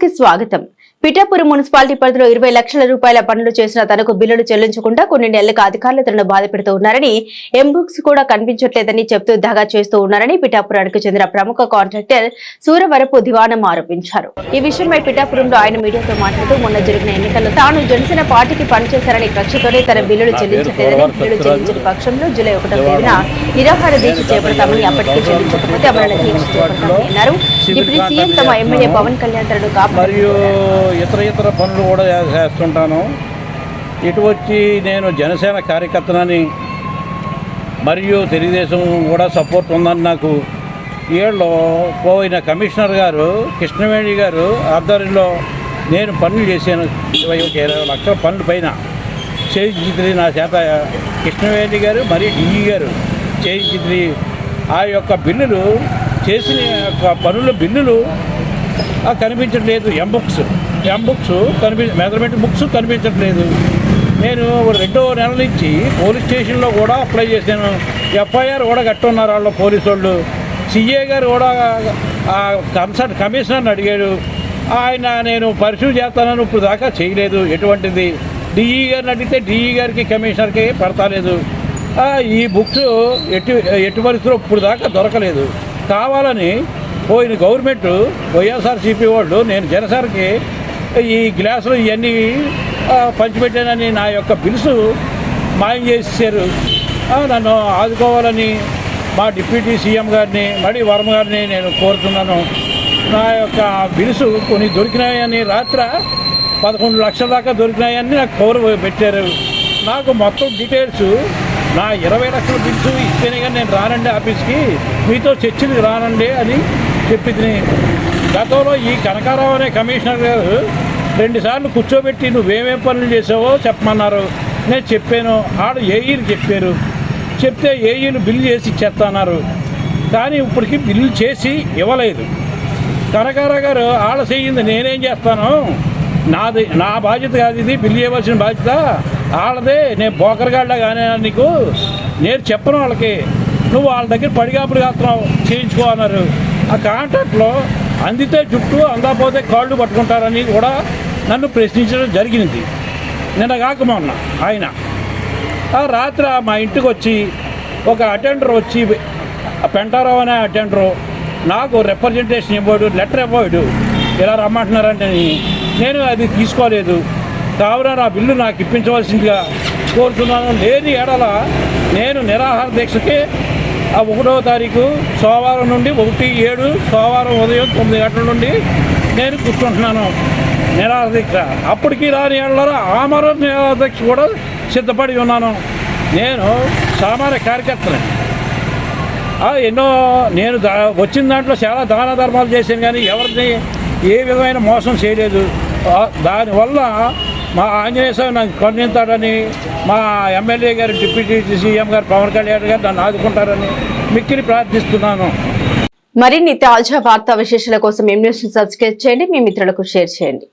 కి స్వాగతం. పిఠాపురం మున్సిపాలిటీ పరిధిలో ఇరవై లక్షల రూపాయల పనులు చేసిన తనకు బిల్లులు చెల్లించకుండా కొన్ని నెలలకు అధికారులు తనను బాధ పెడుతూ ఉన్నారని ఎం బుక్స్ కూడా కనిపించట్లేదని చెప్తూ దగా చేస్తూ ఉన్నారని పిఠాపురానికి చెందిన ప్రముఖ కాంట్రాక్టర్ సూరవరపు దివానం ఆరోపించారు. ఈ విషయమై పిఠాపురంలో ఆయన మీడియాతో మాట్లాడుతూ మొన్న జరిగిన ఎన్నికల్లో తాను జనసేన పార్టీకి పనిచేశారని కక్షతోనే తన బిల్లులు చెల్లించలేదని బిల్లులు చెల్లించిన పక్షంలో జూలై ఒకటో తేదీన నిరాహార దీక్ష చేపడతామని అప్పటికీ చెల్లించకపోతే అమరణ దీక్ష చేపడతామని అన్నారు. డిప్యూటీ సీఎం తమ ఎమ్మెల్యే పవన్ కళ్యాణ్ నియంత్రణ మరియు ఇతర ఇతర పనులు కూడా చేస్తుంటాను. ఇటు వచ్చి నేను జనసేన కార్యకర్తనని మరియు తెలుగుదేశం కూడా సపోర్ట్ ఉందని నాకు ఏళ్ళు పోయిన కమిషనర్ గారు కృష్ణవేణి గారు ఆధ్వర్యంలో నేను పనులు చేశాను. ఇరవై ఒక ఇరవై లక్షల పనుల పైన చేయించింది నా చేత కృష్ణవేణి గారు మరియు డిఈ గారు చేయించింది ఆ యొక్క బిల్లులు చేసిన యొక్క పనుల బిల్లులు కనిపించట్లేదు ఎం బుక్స్ ఎం బుక్స్ కనిపి మెజర్మెంట్ బుక్స్ కనిపించట్లేదు నేను రెండో నెల నుంచి పోలీస్ స్టేషన్లో కూడా అప్లై చేశాను. ఎఫ్ఐఆర్ కూడా కట్టున్నారు వాళ్ళు పోలీసు వాళ్ళు. సిఏ గారు కూడా ఆ కన్సల్ట్ కమిషనర్ని అడిగాడు ఆయన నేను పరిశీలి చేస్తానని ఇప్పుడు దాకా చేయలేదు. ఎటువంటిది? డిఈ గారిని అడిగితే డిఈ గారికి కమిషనర్కి పెడతలేదు. ఈ బుక్స్ ఎటు ఎటు పరిస్థితుల్లో ఇప్పుడు దాకా దొరకలేదు. కావాలని పోయిన గవర్నమెంట్ వైఎస్ఆర్సీపీ వాళ్ళు నేను జనసేనకి ఈ గ్లాసులు ఇవన్నీ పంచిపెట్టానని నా యొక్క బిల్సు మాయం చేసేసారు నన్ను ఆదుకోవాలని మా డిప్యూటీ సీఎం గారిని మడి వర్మ గారిని నేను కోరుతున్నాను. నా యొక్క బిల్సు కొన్ని దొరికినాయని రాత్ర పదకొండు లక్షల దాకా దొరికినాయని నాకు కవర్ పెట్టారు. నాకు మొత్తం డీటెయిల్స్ నా ఇరవై లక్షల బిల్స్ ఇస్తేనే కానీ నేను రానండి ఆఫీస్కి. మీతో చర్చలకు రానండి అని చెప్పింది గతంలో ఈ కనకారావు అనే కమిషనర్ గారు రెండుసార్లు కూర్చోబెట్టి నువ్వేమేం పనులు చేసావో చెప్పమన్నారు. నేను చెప్పాను ఆడు ఏఈలు చెప్పారు. చెప్తే ఏఈలు బిల్లు చేసి ఇచ్చేస్తాన్నారు కానీ ఇప్పటికి బిల్లు చేసి ఇవ్వలేదు. కనకారావు గారు ఆడ చెయ్యింది నేనేం చేస్తాను? నాది నా బాధ్యత కాదు ఇది బిల్లు చేయవలసిన బాధ్యత ఆడదే నేను బోకరగాళ్ళ కానీ నీకు. నేను చెప్పను వాళ్ళకి. నువ్వు వాళ్ళ దగ్గర పడిగాపులు కాస్తున్నావు. చేయించుకో అన్నారు. ఆ కాంట్రాక్ట్లో అందితే జుట్టు అందకపోతే కాళ్ళు పట్టుకుంటారని కూడా నన్ను ప్రశ్నించడం జరిగింది. నిన్న కాక మొన్న ఆయన. ఆ రాత్రి మా ఇంటికి వచ్చి ఒక అటెండర్ వచ్చి ఆ పెంటారావు అనే అటెండరు నాకు రిప్రజెంటేషన్ ఇవ్వడు లెటర్ ఇవ్వడు. ఇలా రమ్మంటున్నారంటే నేను అది తీసుకోలేదు. కావున నా బిల్లు నాకు ఇప్పించవలసిందిగా కోరుతున్నాను. లేని ఎడల నేను నిరాహార దీక్షకి ఒకటో తారీఖు సోమవారం నుండి ఒకటి ఏడు సోమవారం ఉదయం తొమ్మిది గంటల నుండి నేను కూర్చుంటున్నాను. నిరాహార అప్పటికి రాని ఏళ్ళలో ఆమర నిరాహార కూడా సిద్ధపడి ఉన్నాను. నేను సామాన్య కార్యకర్తని. ఎన్నో నేను దా వచ్చిన దాంట్లో చాలా దాన ధర్మాలు చేశాను కానీ ఎవరిని ఏ విధమైన మోసం చేయలేదు. దానివల్ల మా ఆంజనేయ స్వామి నాకు కన్నింతాడని మా ఎమ్మెల్యే గారు డిప్యూటీ సీఎం గారు పవన్ కళ్యాణ్ గారు నన్ను ఆదుకుంటారని మిక్కిలి ప్రార్థిస్తున్నాను. మరిన్ని తాజా వార్తా విశేషాల కోసం ఎం న్యూస్ సబ్స్క్రైబ్ చేయండి మీ మిత్రులకు షేర్ చేయండి.